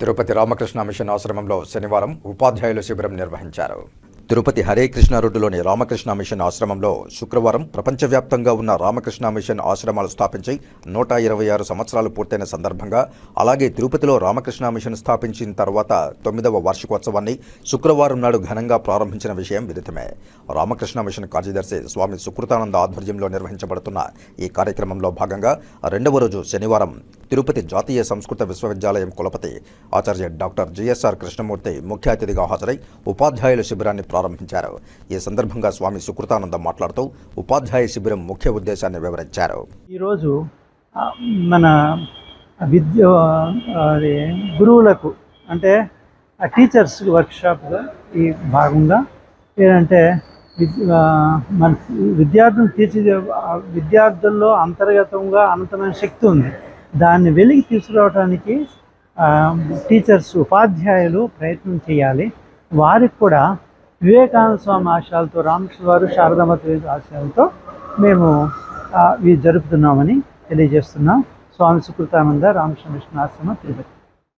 Tirupati Ramakrishna machine ఆశ్రమంలో శనివారం ఉపాధ్యాయుల శిబిరం నిర్వహించారు. తిరుపతి హరే కృష్ణ రోడ్డులోని రామకృష్ణ మిషన్ ఆశ్రమంలో శుక్రవారం ప్రపంచవ్యాప్తంగా ఉన్న రామకృష్ణ మిషన్ ఆశ్రమాలు స్థాపించి నూట ఇరవై ఆరు సంవత్సరాలు పూర్తయిన సందర్భంగా అలాగే తిరుపతిలో రామకృష్ణ మిషన్ స్థాపించిన తర్వాత తొమ్మిదవ వార్షికోత్సవాన్ని శుక్రవారం నాడు ఘనంగా ప్రారంభించిన విషయం విదితమే. రామకృష్ణ మిషన్ కార్యదర్శి స్వామి సుకృతానంద ఆధ్వర్యంలో నిర్వహించబడుతున్న ఈ కార్యక్రమంలో భాగంగా రెండవ రోజు శనివారం తిరుపతి జాతీయ సంస్కృత విశ్వవిద్యాలయం కులపతి ఆచార్య డాక్టర్ జిఎస్ఆర్ కృష్ణమూర్తి ముఖ్య అతిథిగా హాజరై ఉపాధ్యాయుల శిబిరాన్ని ప్రారంభించారు. ఈ సందర్భంగా స్వామి సుకృతానందం మాట్లాడుతూ ఉపాధ్యాయ శిబిరం ముఖ్య ఉద్దేశాన్ని వివరించారు. ఈరోజు మన విద్య అది గురువులకు అంటే ఆ టీచర్స్ వర్క్షాప్లో ఈ భాగంగా ఏంటంటే మన విద్యార్థులు తీర్చిదే విద్యార్థుల్లో అంతర్గతంగా అనంతమైన శక్తి ఉంది. దాన్ని వెలికి తీసుకురావడానికి టీచర్స్ ఉపాధ్యాయులు ప్రయత్నం చేయాలి. వారికి కూడా వివేకానంద స్వామి ఆశయాలతో రామకృష్ణ వారు శారదామత ఆశయాలతో మేము ఇవి జరుపుతున్నామని తెలియజేస్తున్నాం. స్వామి సుకృతానంద రామకృష్ణ విష్ణు ఆశ్రమ తిరుపతి.